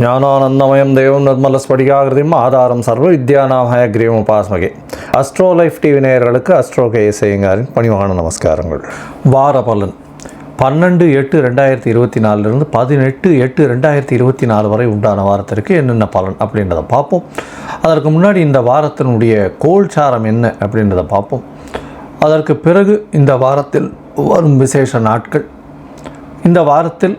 ஞானானந்தமயம் தேவம் நிர்மலஸ்படிகாகிருதியும் ஆதாரம் சர்வ வித்யானாமய கிரீவம் உபாசமகே அஸ்ட்ரோ லைஃப் டிவி நேயர்களுக்கு அஸ்ட்ரோ கே இசையங்காரின் பணிவான நமஸ்காரங்கள். வார பலன். பன்னெண்டு எட்டு ரெண்டாயிரத்தி இருபத்தி நாலுலேருந்து பதினெட்டு எட்டு ரெண்டாயிரத்தி இருபத்தி நாலு வரை உண்டான வாரத்திற்கு என்னென்ன பலன் அப்படின்றத பார்ப்போம். அதற்கு முன்னாடி இந்த வாரத்தினுடைய கோல்சாரம் என்ன அப்படின்றத பார்ப்போம். அதற்கு பிறகு இந்த வாரத்தில் வரும் விசேஷ நாட்கள். இந்த வாரத்தில்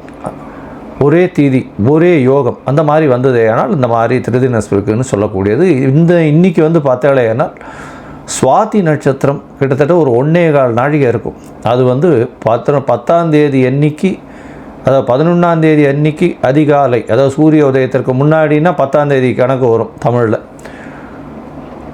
ஒரே தீதி ஒரே யோகம் அந்த மாதிரி வந்தது ஆனால் இந்த மாதிரி திருதினஸ்பிருக்குன்னு சொல்லக்கூடியது. இந்த இன்னைக்கு வந்து பார்த்தாலேனால் சுவாதி நட்சத்திரம் கிட்டத்தட்ட ஒரு ஒன்றே கால் நாழிகை இருக்கும். அது வந்து பத்து பத்தாம் தேதி அன்னைக்கு அதாவது பதினொன்றாம் தேதி அன்னைக்கு அதிகாலை அதாவது சூரிய உதயத்திற்கு முன்னாடினா பத்தாம் தேதி கணக்கு வரும் தமிழில்.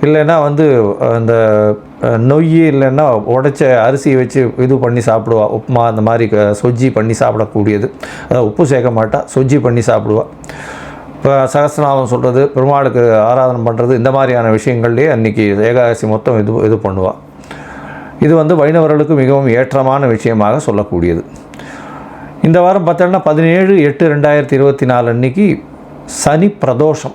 இல்லைன்னா வந்து அந்த நொய் இல்லைன்னா உடைச்ச அரிசியை வச்சு இது பண்ணி சாப்பிடுவா. உப்புமா அந்த மாதிரி க- சொஜ்ஜி பண்ணி சாப்பிடக்கூடியது. அதாவது உப்பு சேர்க்க மாட்டா சொஜ்ஜி பண்ணி சாப்பிடுவா. இப்போ சகஸ்ரநாமம் சொல்கிறது பெருமாளுக்கு ஆராதனை பண்ணுறது இந்த மாதிரியான விஷயங்கள்லேயே அன்றைக்கி ஏகாதசி மொத்தம் இது இது பண்ணுவாள் இது வந்து வைணவர்களுக்கு மிகவும் ஏற்றமான விஷயமாக சொல்லக்கூடியது. இந்த வாரம் பார்த்தோன்னா பதினேழு எட்டு ரெண்டாயிரத்தி இருபத்தி நாலு அன்னைக்கு சனி பிரதோஷம்.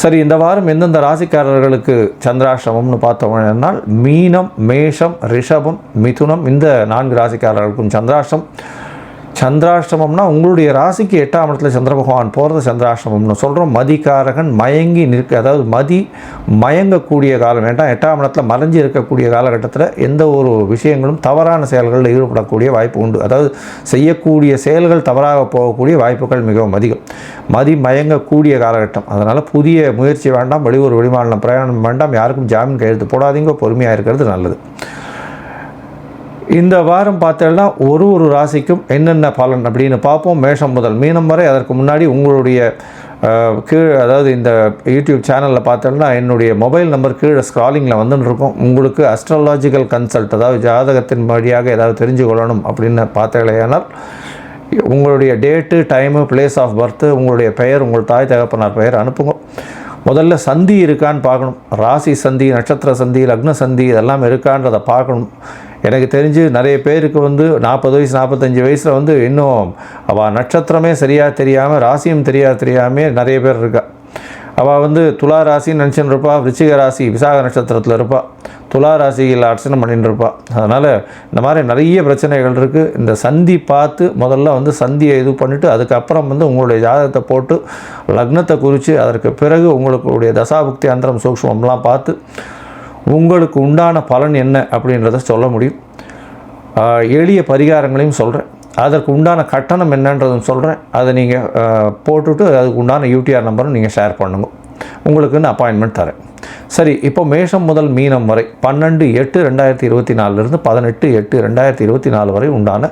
சரி இந்த வாரம் எந்தெந்த ராசிக்காரர்களுக்கு சந்திராஷ்டமம்னு பார்த்தோம்னால் மீனம் மேஷம் ரிஷபம் மிதுனம் இந்த நான்கு ராசிக்காரர்களுக்கும் சந்திராஷ்டம். சந்திராஷ்டமம்னா உங்களுடைய ராசிக்கு எட்டாம் இடத்துல சந்திர பகவான் போகிறது சந்திராஷ்டமம்னு சொல்கிறோம் மதிக்காரகன் மயங்கி நிற்க அதாவது மதி மயங்கக்கூடிய காலம் வேண்டாம் எட்டாம் இடத்துல மறைஞ்சு இருக்கக்கூடிய காலகட்டத்தில் எந்த ஒரு விஷயங்களும் தவறான செயல்களில் ஈடுபடக்கூடிய வாய்ப்பு உண்டு. அதாவது செய்யக்கூடிய செயல்கள் தவறாக போகக்கூடிய வாய்ப்புகள் மிகவும் அதிகம். மதி மயங்கக்கூடிய காலகட்டம். அதனால் புதிய முயற்சி வேண்டாம் வெளியூர் வெளிமாநிலம் பிரயாணம் வேண்டாம் யாருக்கும் ஜாமீன் கையெழுத்து போடாதீங்க பொறுமையாக இருக்கிறது நல்லது. இந்த வாரம் பார்த்தோம்னா ஒரு ஒரு ராசிக்கும் என்னென்ன பலன் அப்படின்னு பார்ப்போம். மேஷம் முதல் மீனம் வரை அதற்கு முன்னாடி உங்களுடைய கீழே அதாவது இந்த யூடியூப் சேனலில் பார்த்தோம்னா என்னுடைய மொபைல் நம்பர் கீழே ஸ்க்ராலிங்கில் வந்துன்னு இருக்கும். உங்களுக்கு அஸ்ட்ராலாஜிக்கல் கன்சல்ட் அதாவது ஜாதகத்தின் வழியாக ஏதாவது தெரிஞ்சு கொள்ளணும் அப்படின்னு பார்த்தீங்களேனால் உங்களுடைய date time place of birth உங்களுடைய பெயர் உங்கள் தாய் தகப்பனார் பெயர் அனுப்புங்க. முதல்ல சந்தி இருக்கான்னு பார்க்கணும். ராசி சந்தி நட்சத்திர சந்தி லக்ன சந்தி இதெல்லாம் இருக்கான்றதை பார்க்கணும். எனக்கு தெரிஞ்சு நிறைய பேருக்கு வந்து நாற்பது வயசு நாற்பத்தஞ்சு வயசில் வந்து இன்னும் அவள் நட்சத்திரமே சரியாக தெரியாமல் ராசியும் தெரியா தெரியாமல் நிறைய பேர் இருக்கா. அவள் வந்து துலா ராசின்னு நினச்சின்னு இருப்பா விருச்சிக ராசி விசாக நட்சத்திரத்தில் இருப்பா. துலா ராசியில் அர்ச்சனை பண்ணிட்டு இருப்பா. அதனால் இந்த மாதிரி நிறைய பிரச்சனைகள் இருக்குது இந்த சந்தி பார்த்து முதல்ல வந்து சந்தியை இது பண்ணிவிட்டு அதுக்கப்புறம் வந்து உங்களுடைய ஜாதகத்தை போட்டு லக்னத்தை குறித்து அதற்கு பிறகு உங்களுடைய தசாபுக்தி அந்தரம் சூக்ஷ்மம்லாம் பார்த்து உங்களுக்கு உண்டான பலன் என்ன அப்படின்றத சொல்ல முடியும். எளிய பரிகாரங்களையும் சொல்கிறேன் அதற்கு உண்டான கட்டணம் என்னன்றதும் சொல்கிறேன் அதை நீங்கள் போட்டுவிட்டு அதுக்கு உண்டான யூடிஆர் நம்பரும் நீங்கள் ஷேர் பண்ணுங்க. உங்களுக்குன்னு அப்பாயின்மெண்ட் தரேன். சரி இப்போ மேஷம் முதல் மீனம் வரை பன்னெண்டு எட்டு ரெண்டாயிரத்தி இருபத்தி நாலுலேருந்து பதினெட்டு எட்டு ரெண்டாயிரத்தி இருபத்தி நாலு வரை உண்டான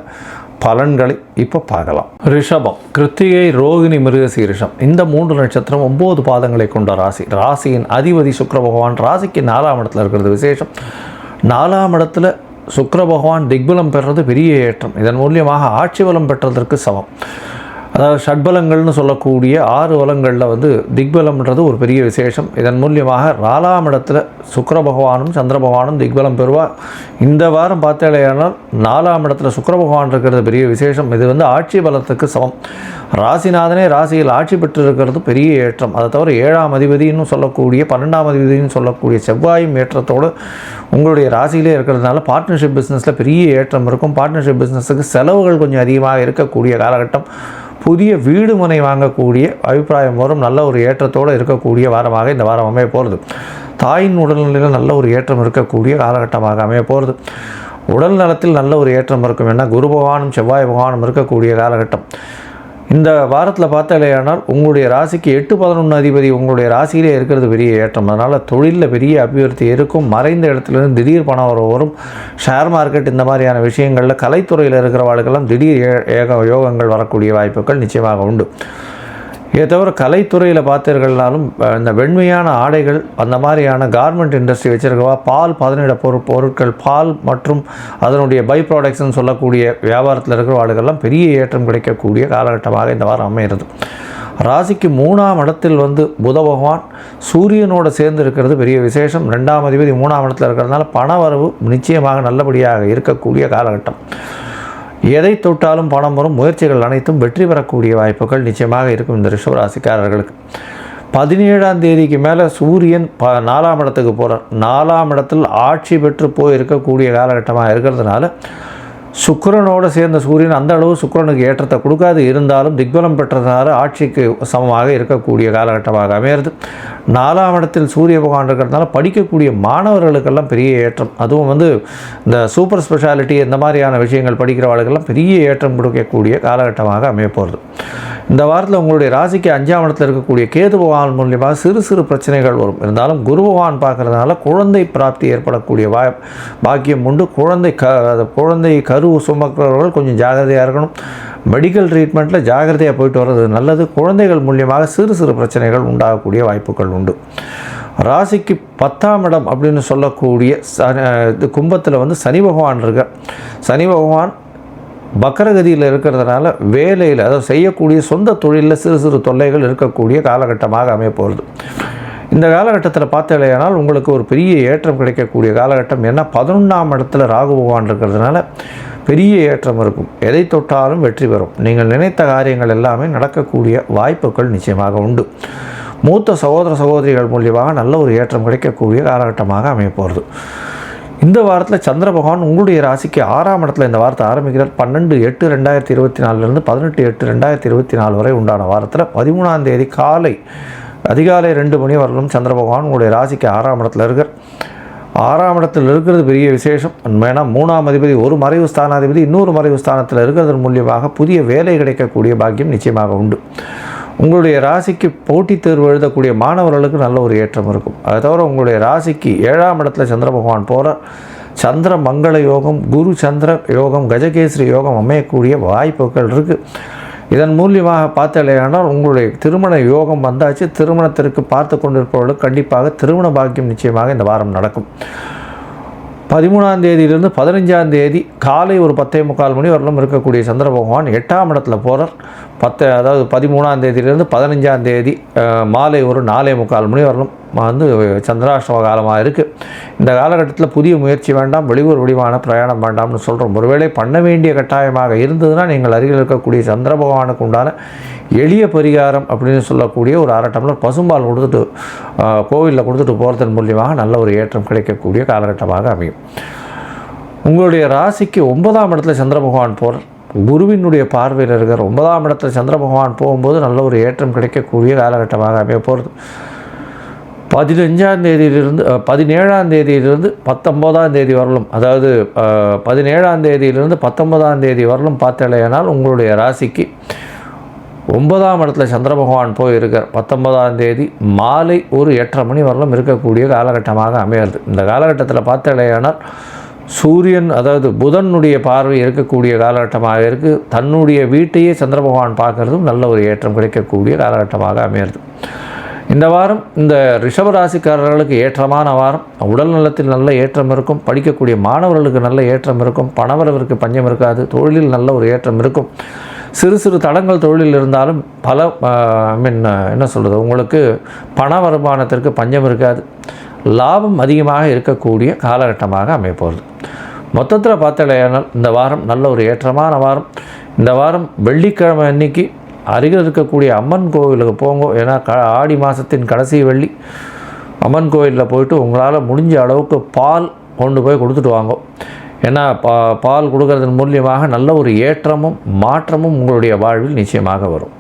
பலன்களை இப்போ பார்க்கலாம். ரிஷபம் கிருத்திகை ரோகிணி மிருகசீரிஷம் இந்த மூன்று நட்சத்திரம் ஒம்பது பாதங்களை கொண்ட ராசி. ராசியின் அதிபதி சுக்கர பகவான் ராசிக்கு நாலாம் இடத்துல இருக்கிறது விசேஷம். நாலாம் இடத்துல சுக்கர பகவான் திக்பலம் பெறுறது பெரிய ஏற்றம். இதன் மூலியமாக ஆட்சி பலம் பெற்றதற்கு சமம். அதாவது ஷட்பலங்கள்னு சொல்லக்கூடிய ஆறு வலங்களில் வந்து திக்பலம்ன்றது ஒரு பெரிய விசேஷம். இதன் மூலியமாக நாலாம் இடத்துல சுக்கர பகவானும் சந்திர பகவானும் திக்பலம் பெறுவா இந்த வாரம் பார்த்தாலேயானால் நாலாம் இடத்துல சுக்கர பகவான் இருக்கிறது பெரிய விசேஷம். இது வந்து ஆட்சி பலத்துக்கு சமம். ராசிநாதனே ராசியில் ஆட்சி பெற்றிருக்கிறது பெரிய ஏற்றம். அதை தவிர ஏழாம் அதிபதினு சொல்லக்கூடிய பன்னெண்டாம் அதிபதினு சொல்லக்கூடிய செவ்வாயும் ஏற்றத்தோடு உங்களுடைய ராசியிலே இருக்கிறதுனால பார்ட்னர்ஷிப் பிஸ்னஸில் பெரிய ஏற்றம் இருக்கும். பார்ட்னர்ஷிப் பிஸ்னஸுக்கு செலவுகள் கொஞ்சம் அதிகமாக இருக்கக்கூடிய காலகட்டம். புதிய வீடு மனை வாங்கக்கூடிய அபிப்பிராயம் வரும். நல்ல ஒரு ஏற்றத்தோடு இருக்கக்கூடிய வாரமாக இந்த வாரம் அமைய போகிறது தாயின் உடல்நிலையில் நல்ல ஒரு ஏற்றம் இருக்கக்கூடிய காலகட்டமாக அமைய போகிறது உடல் நலத்தில் நல்ல ஒரு ஏற்றம் இருக்கும். ஏன்னா குரு பகவானும் செவ்வாய் பகவானும் இருக்கக்கூடிய காலகட்டம். இந்த வாரத்தில் பார்த்தாலேயானால் உங்களுடைய ராசிக்கு எட்டு பதினொன்று அதிபதி உங்களுடைய ராசியிலே இருக்கிறது பெரிய ஏற்றம். அதனால் தொழிலில் பெரிய அபிவிருத்தி இருக்கும். மறைந்த இடத்துலேருந்து திடீர் பணம் வர வரும். ஷேர் மார்க்கெட் இந்த மாதிரியான விஷயங்களில் கலைத்துறையில் இருக்கிறவர்களுக்கெல்லாம் திடீர் ஏ- ஏக யோகங்கள் வரக்கூடிய வாய்ப்புகள் நிச்சயமாக உண்டு. இதை தவிர கலைத்துறையில் பார்த்தீர்கள்னாலும் இந்த வெண்மையான ஆடைகள் அந்த மாதிரியான கார்மெண்ட் இண்டஸ்ட்ரி வச்சுருக்கவா பால் பதனிட பொரு பொருட்கள் பால் மற்றும் அதனுடைய பை ப்ராடக்ட்ஸ்னு சொல்லக்கூடிய வியாபாரத்தில் இருக்கிற ஆளுகள்லாம் பெரிய ஏற்றம் கிடைக்கக்கூடிய காலகட்டமாக இந்த வாரம் அமைகிறது ராசிக்கு மூணாம் இடத்தில் வந்து புத பகவான் சூரியனோட சேர்ந்து இருக்கிறது பெரிய விசேஷம். ரெண்டாம் அதிபதி மூணாம் இடத்தில் இருக்கிறதுனால பண வரவு நிச்சயமாக நல்லபடியாக இருக்கக்கூடிய காலகட்டம். எதை தொட்டாலும் பணம் வரும் முயற்சிகள் அனைத்தும் வெற்றி பெறக்கூடிய வாய்ப்புகள் நிச்சயமாக இருக்கும் இந்த ரிஷபராசிக்காரர்களுக்கு. பதினேழாம் தேதிக்கு மேலே சூரியன் ப நாலாம் இடத்துக்கு போகிறார் நாலாம் இடத்தில் ஆட்சி பெற்று போய் இருக்கக்கூடிய காலகட்டமாக இருக்கிறதுனால சுக்கரனோடு சேர்ந்த சூரியன் அந்த அளவு சுக்கிரனுக்கு ஏற்றத்தை கொடுக்காது. இருந்தாலும் திக்பலம் பெற்றதுனால ஆட்சிக்கு சமமாக இருக்கக்கூடிய காலகட்டமாக அமையிறது. நாலாம் இடத்தில் சூரிய பகவான் இருக்கிறதுனால படிக்கக்கூடிய மாணவர்களுக்கெல்லாம் பெரிய ஏற்றம். அதுவும் வந்து இந்த சூப்பர் ஸ்பெஷாலிட்டி இந்த மாதிரியான விஷயங்கள் படிக்கிறவர்களுக்கெல்லாம் பெரிய ஏற்றம் கொடுக்கக்கூடிய காலகட்டமாக அமைய போகிறது இந்த வாரத்தில் உங்களுடைய ராசிக்கு அஞ்சாம் இடத்தில் இருக்கக்கூடிய கேது பகவான் மூலியமாக சிறு சிறு பிரச்சனைகள் வரும். இருந்தாலும் குரு பகவான் பார்க்கறதுனால குழந்தை பிராப்தி ஏற்படக்கூடிய வாய் பாக்கியம் உண்டு. குழந்தை க அது குழந்தை கரு சுமக்கிறவர்கள் கொஞ்சம் ஜாகிரதையாக இருக்கணும். மெடிக்கல் ட்ரீட்மெண்ட்டில் ஜாகிரதையாக போயிட்டு வர்றது நல்லது. குழந்தைகள் மூலியமாக சிறு சிறு பிரச்சனைகள் உண்டாகக்கூடிய வாய்ப்புகள் உண்டு. ராசிக்கு பத்தாம் இடம் அப்படின்னு சொல்லக்கூடிய ச இது கும்பத்தில் வந்து சனி பகவான் இருக்க. சனி பகவான் பக்கரகதியில் இருக்கிறதுனால வேலையில் அதாவது செய்யக்கூடிய சொந்த தொழிலில் சிறு சிறு தொல்லைகள் இருக்கக்கூடிய காலகட்டமாக அமைய போகிறது இந்த காலகட்டத்தில் பார்த்தீங்கன்னா உங்களுக்கு ஒரு பெரிய ஏற்றம் கிடைக்கக்கூடிய காலகட்டம். ஏன்னா பதினொன்றாம் இடத்துல ராகு பகவான் இருக்கிறதுனால பெரிய ஏற்றம் இருக்கும். எதை தொட்டாலும் வெற்றி பெறும். நீங்கள் நினைத்த காரியங்கள் எல்லாமே நடக்கக்கூடிய வாய்ப்புகள் நிச்சயமாக உண்டு. மூத்த சகோதர சகோதரிகள் மூலியமாக நல்ல ஒரு ஏற்றம் கிடைக்கக்கூடிய காலகட்டமாக அமையப்போகிறது இந்த வாரத்தில் சந்திர பகவான் உங்களுடைய ராசிக்கு ஆறாம் இடத்துல இந்த வாரத்தை ஆரம்பிக்கிறார். பன்னெண்டு எட்டு ரெண்டாயிரத்தி இருபத்தி நாலுலேருந்து பதினெட்டு எட்டு ரெண்டாயிரத்தி இருபத்தி நாலு வரை உண்டான வாரத்தில் பதிமூணாம் தேதி காலை அதிகாலை ரெண்டு மணி வரலும் சந்திர பகவான் உங்களுடைய ராசிக்கு ஆறாம் இடத்துல இருக்கார். ஆறாம் இடத்தில் இருக்கிறது பெரிய விசேஷம். ஏன்னா மூணாம் அதிபதி ஒரு மறைவு ஸ்தானாதிபதி இன்னொரு மறைவு ஸ்தானத்தில் இருக்கிறதன் மூலியமாக புதிய வேலை கிடைக்கக்கூடிய பாக்கியம் நிச்சயமாக உண்டு. உங்களுடைய ராசிக்கு போட்டித் தேர்வு எழுதக்கூடிய மாணவர்களுக்கு நல்ல ஒரு ஏற்றம் இருக்கும். அதை தவிர உங்களுடைய ராசிக்கு ஏழாம் இடத்துல சந்திர பகவான் போகிறார் சந்திர மங்கள யோகம் குரு சந்திர யோகம் கஜகேசரி யோகம் அமையக்கூடிய வாய்ப்புகள் இருக்குது இதன் மூலியமாக பார்த்தலையானால் உங்களுடைய திருமண யோகம் வந்தாச்சு. திருமணத்திற்கு பார்த்து கொண்டிருப்பவர்களுக்கு கண்டிப்பாக திருமண பாக்கியம் நிச்சயமாக இந்த வாரம் நடக்கும். பதிமூணாம் தேதியிலிருந்து பதினஞ்சாம் தேதி காலை ஒரு பத்தே முக்கால் மணி வரலும் இருக்கக்கூடிய சந்திர பகவான் எட்டாம் இடத்துல போகிறார் பத்து அதாவது பதிமூணாம் தேதியிலிருந்து பதினஞ்சாம் தேதி மாலை ஒரு நாலே முக்கால் மணி வரலும் வந்து சந்திராஷ்டம காலமாக இருக்குது இந்த காலகட்டத்தில் புதிய முயற்சி வேண்டாம் வெளியூர் வடிவான பிரயாணம் வேண்டாம்னு சொல்கிறோம் ஒருவேளை பண்ண வேண்டிய கட்டாயமாக இருந்ததுன்னா நீங்கள் அருகில் இருக்கக்கூடிய சந்திர பகவானுக்கு உண்டான எளிய பரிகாரம் அப்படின்னு சொல்லக்கூடிய ஒரு அரை டம்ளர் பசும்பால் கொடுத்துட்டு கோவிலில் கொடுத்துட்டு போகிறதன் மூலியமாக நல்ல ஒரு ஏற்றம் கிடைக்கக்கூடிய காலகட்டமாக அமையும். உங்களுடைய ராசிக்கு ஒன்பதாம் இடத்துல சந்திர பகவான் போகிறார் குருவினுடைய பார்வையில் இருக்கிற ஒன்பதாம் இடத்துல சந்திர பகவான் போகும்போது நல்ல ஒரு ஏற்றம் கிடைக்கக்கூடிய காலகட்டமாக அமைய போகிறது பதினஞ்சாம் தேதியிலிருந்து பதினேழாம் தேதியிலிருந்து பத்தொம்போதாம் தேதி வரலும் அதாவது பதினேழாம் தேதியிலிருந்து பத்தொன்பதாம் தேதி வரலும் பார்த்தலையானால் உங்களுடைய ராசிக்கு ஒன்பதாம் இடத்துல சந்திர பகவான் போய் இருக்கார் பத்தொன்பதாம் தேதி மாலை ஒரு எட்டரை மணி வரலும் இருக்கக்கூடிய காலகட்டமாக அமையிறது இந்த காலகட்டத்தில் பார்த்தலையானால் சூரியன் அதாவது புதனுடைய பார்வை இருக்கக்கூடிய காலகட்டமாக இருக்குது தன்னுடைய வீட்டையே சந்திர பகவான் பார்க்கறதும் நல்ல ஒரு ஏற்றம் கிடைக்கக்கூடிய காலகட்டமாக அமையிறது இந்த வாரம் இந்த ரிஷபராசிக்காரர்களுக்கு ஏற்றமான வாரம். உடல் நலத்தில் நல்ல ஏற்றம் இருக்கும். படிக்கக்கூடிய மாணவர்களுக்கு நல்ல ஏற்றம் இருக்கும். பணவரவிற்கு பஞ்சம் இருக்காது. தொழிலில் நல்ல ஒரு ஏற்றம் இருக்கும். சிறு சிறு தடங்கள் தொழிலில் இருந்தாலும் பல ஐ மீன் என்ன சொல்கிறது உங்களுக்கு பண வருமானத்திற்கு பஞ்சம் இருக்காது. லாபம் அதிகமாக இருக்கக்கூடிய காலகட்டமாக அமையப்போகுது மொத்தத்தில் பார்த்தலையானால் இந்த வாரம் நல்ல ஒரு ஏற்றமான வாரம். இந்த வாரம் வெள்ளிக்கிழமை அன்னைக்கு அருகில் இருக்கக்கூடிய அம்மன் கோவிலுக்கு போங்க. ஏன்னா க ஆடி மாதத்தின் கடைசி வெள்ளி. அம்மன் கோயிலில் போயிட்டு உங்களால் முடிஞ்ச அளவுக்கு பால் கொண்டு போய் கொடுத்துட்டு வாங்க. ஏன்னா பா பால் கொடுக்கறதன் மூலியமாக நல்ல ஒரு ஏற்றமும் மாற்றமும் உங்களுடைய வாழ்வில் நிச்சயமாக வரும்.